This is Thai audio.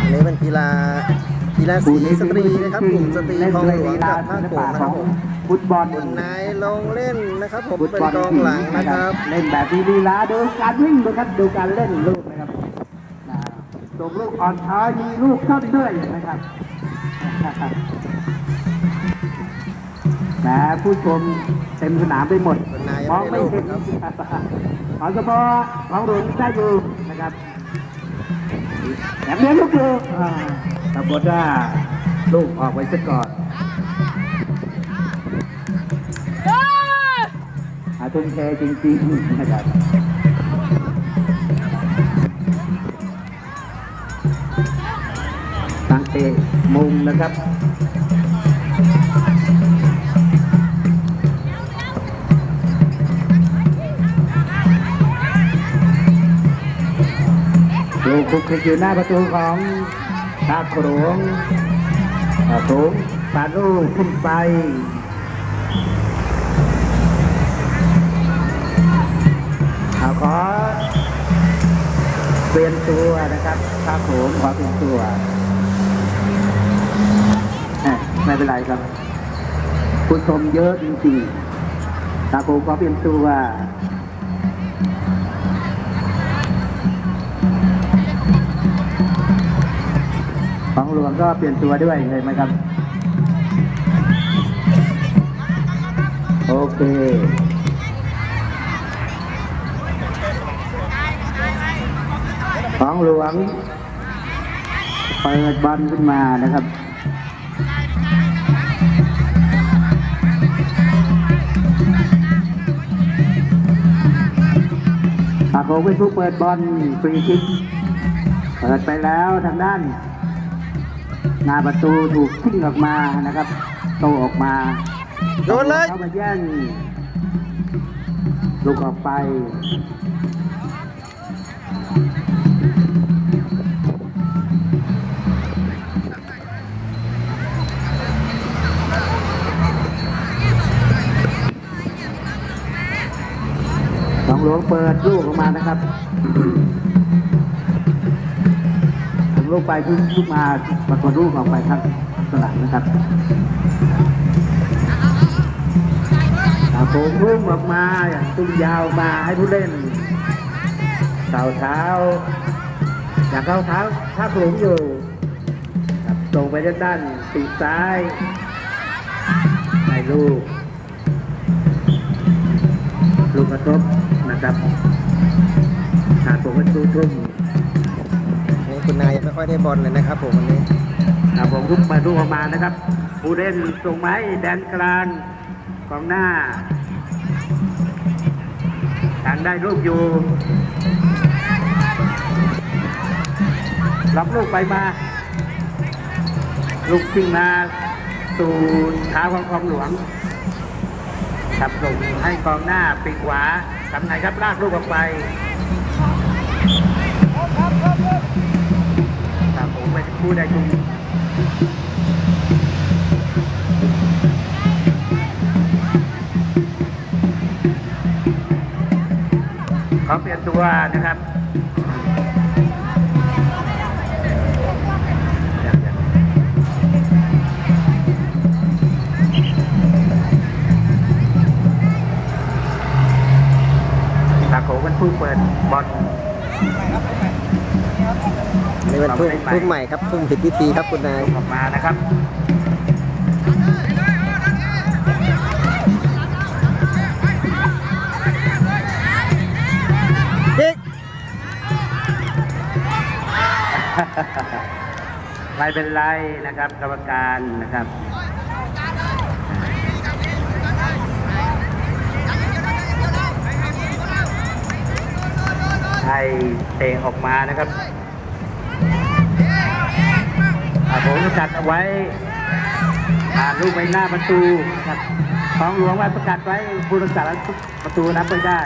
อันนี้เป็นกีฬากีฬาสีสตรีนะครับกลุ่มสตรีคลองหลวงกับท่าโขงนะครับผมฟุตบอลคุณนายลงเล่นนะครับ ผมฟุตเป็นบอลกองหลังนะครับ เล่นแบบมีลีลาดูการวิ่งดูครับดูการเล่นลูกนะครับนะส่งลูกอ่อนช้อยมีลูกเข้าด้วยนะครับแหมผู้ชมเต็มสนามไปหมดคุณนายมองไม่เห็นยังไม่ได้ลูกขอเฉพาะของหลวงได้อยู่นะครับ แหมเลี้ยงลูกอยู่อ่าปรากฏว่าลูกออกไปซะก่อนอาทุ่มเทจริงๆนะครับตั้งเตะมุมนะครับ ลูกคุกคลิกอยู่หน้าประตูของตาโขงตาโขงปาลูกขึ้นไปเอาขอเปลี่ยนตัวนะครับตาโขงขอเปลี่ยนตัวไม่เป็นไรครับผู้ชมเยอะจริงๆตาโขงขอเปลี่ยนตัว หลวงก็เปลี่ยนตัวด้วยเห็นไหมครับ โอเคของหลวง เปิดบอลขึ้นมานะครับปาโขงเป็นผู้เปิดบอลฟรีคิกเปิดไปแล้วทางด้าน หน้าประตูถูกทิ้งออกมานะครับโตออกมาโยนเลยเข้ามาแย่งลูกออกไปสองหลวงเปิดลูกออกมานะครับ ผมลูกไปทุกทุกมาปรากฏลูกออกไปครับสลับนะครับตาโป่งรุ่งออกมาอย่างตุ้มยาวมาให้ผู้เล่นเท้าเท้าอยากเข้าเท้าถ้าโขงอยู่ครับส่งไปด้านด้านปีซ้ายให้ลูกลูกกระทบนะครับหาตัวเป็นตู้ทุ่ม นายยังไม่ค่อยได้บอลเลยนะครับผมวันนี้ครับผมทุกมาดูออกมานะครับ ผู้เล่นส่งไม้แดนกลางของหน้าทางได้ลูกอยู่รับลูกไปมา ลูกขึ้นมาสู่เท้าของของหลวงครับส่งให้กองหน้าปีกขวาทำไงครับลากลูกออกไปครับ ผมเป็นผู้ได้จุงเขาเปลี่ยนตัวนะครับตาโขเป็นผู้เปิดบอล นี่เป็นทุ่มทุ่มใหม่ครับทุ่มผิดพิธีครับคุณนายออกมานะครับยิกไม่เป็นไรนะครับกรรมการนะครับให้เตะออกมานะครับ ผมจัดเอาไว้ผ่านลูกไปหน้าประตูครับของหลวงไว้ประกาศไว้ผู้รักษาประตูนับไม่ได้